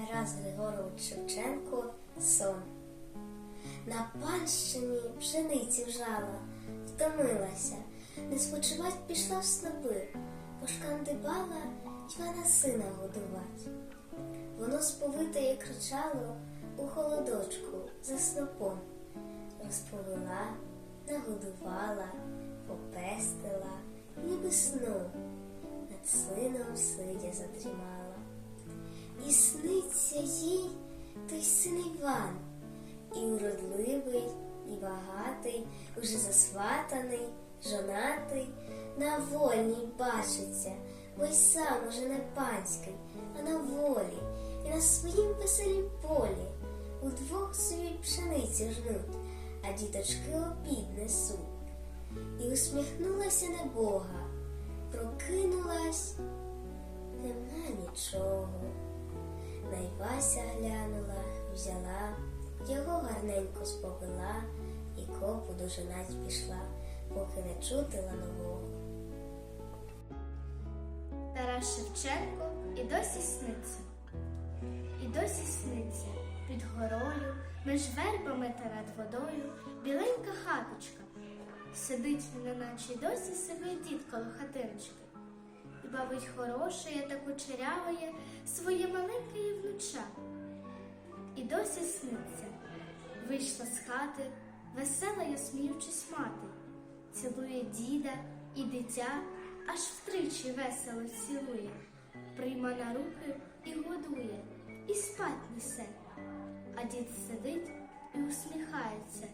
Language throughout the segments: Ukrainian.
Тарас Григорович Шевченко Сон. На панщині пшениці вжала, втомилася, не спочивать пішла в снопи, пошкандибала Івана сина годувать. Воно сповите кричало у холодочку за снопом. Розповела, нагодувала, попестила, ніби сну, над сином сидя задрімала. І сниться їй той син Іван, і уродливий, і багатий, уже засватаний, жонатий, на вольній бачиться, бо й сам уже не панський, а на волі, і на своїм веселім полі удвох собі пшеницю жнуть, а діточки обід несуть. І усміхнулася на Бога, прокинулась, нема нічого. Найвася глянула, взяла, його гарненько сповела і копу дожинать пішла, поки не чутила нового. Тарас Шевченко і досі сниться. І досі сниться під горою, між вербами та над водою біленька хаточка. Сидить неначе досі себе дід коло хатиночки. І бабить хорошає та кучеряває своє маленьке внуча. І досі сниться. Вийшла з хати, весела й сміючись мати, цілує діда і дитя, аж втричі весело цілує, прийма на руки і годує, і спать несе. А дід сидить і усміхається,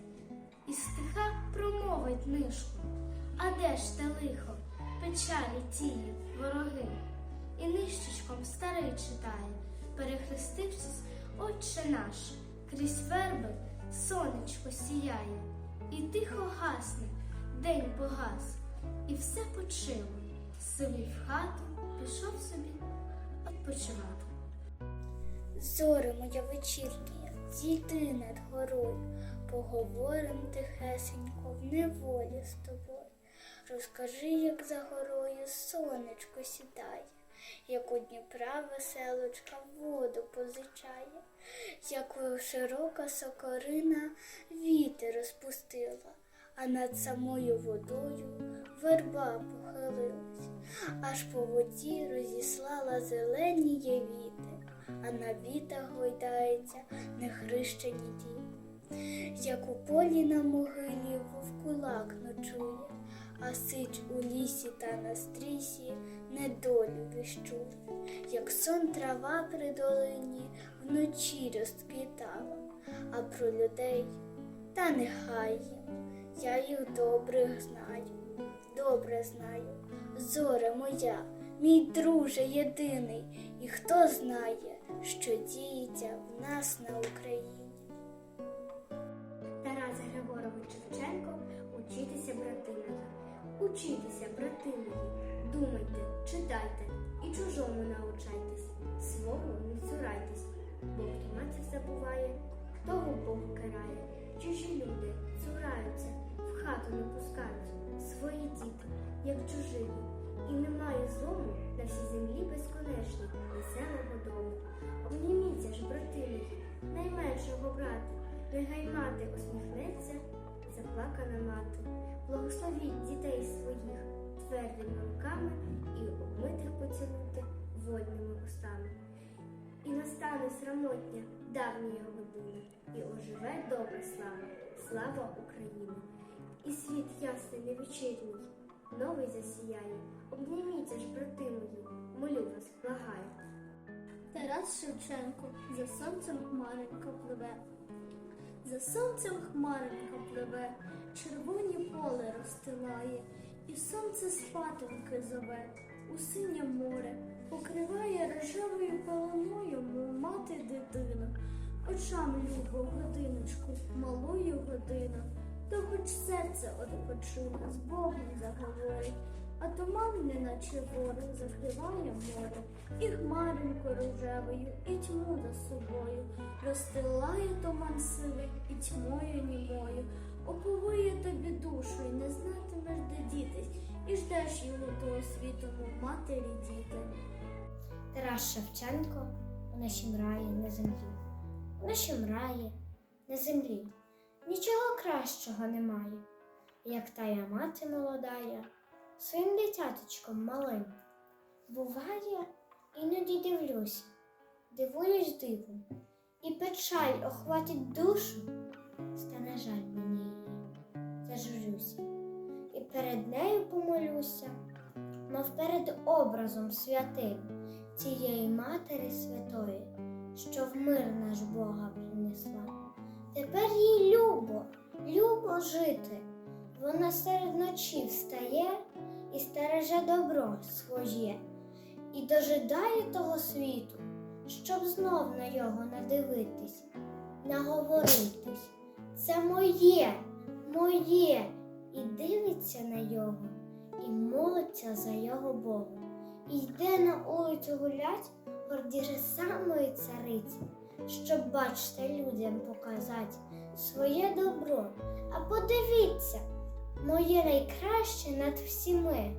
і стиха промовить нишку. А де ж те лихо, печалі тії, вороги? І нищечком старий читає, перехрестившись, Отче наш, крізь верби сонечко сіяє, і тихо гасне, день погас, і все почило. Сивий в хату пішов собі відпочивати. Зоре моя вечірня, зійди над горою, поговорим тихесенько в неволі з тобою. Розкажи, як за горою сонечко сідає, як у Дніпра веселочка воду позичає, як широка сокорина вітер розпустила, а над самою водою верба похилилась, аж по воді розіслала зелені віти а на вітах гойдається нехрещені діти. Як у полі на могилі вовкулак ночує, а сич у лісі та на стрісі недолю віщує, як сон трава при долині вночі розквітала, а про людей та нехай. Їм, я їх добрих знаю, добре знаю, зоре моя, мій друже єдиний, і хто знає, що діється в нас на Україні. Тарас Григорович Шевченко учітеся, брати мої. Учітеся, брати мої, думайте, читайте і чужому научайтесь, свого не цурайтесь, бо хто матір забуває, того Бог карає. Чужі люди цураються, в хату не пускають свої діти, як чужі. І немає злому на всій землі безконечній, веселого дому. Обніміться ж, брати мої, найменшого брата, нехай мати усміхнеться, заплакана мати. Благословіть дітей своїх твердими руками і обмитих поцілуйте вольними устами. І настане срамотня давньої години, і оживе добра слава, слава України. І світ ясний невечірній, новий засіяє. Обніміться ж, брати мої, молю вас, благаю. Тарас Шевченко за сонцем хмаренька пливе. За сонцем хмаренька пливе, червоні поле розстилає, і сонце спатоньки зове, у синє море, покриває рожевою пеленою, мати дитину. Очам любо годиночку, малою годину, то хоч серце odpoczyне, з Богом заговорить, а туман, неначе ворог, закриває море, і хмаринку рожевою, і тьму за собою, розстилає туман сивий, і тьмою німою, оповує тобі душу, і не знатимеш, де дітись, і ждеш його того світу, мов матері діти. Тарас Шевченко у нашім раї на землі, у нашім раї на землі нічого кращого немає, як тая мати молодая своїм дитяточком малим. Буває, іноді дивлюся, дивуюсь дивом, і печаль охватить душу, стане жаль мені її, зажурюся, і перед нею помолюся, мов перед образом святим цієї Матері Святої, що в мир наш Бога принесла. Тепер їй любо, любо жити. Вона серед ночі встає і стереже добро своє, і дожидає того світу, щоб знов на його надивитись, наговоритись. Це моє, моє, і дивиться на його, і молиться за його Бога. І йде на вулицю гулять, гордіше самої цариці, щоб, бачте, людям показати своє добро. А подивіться, моє найкраще над всіми.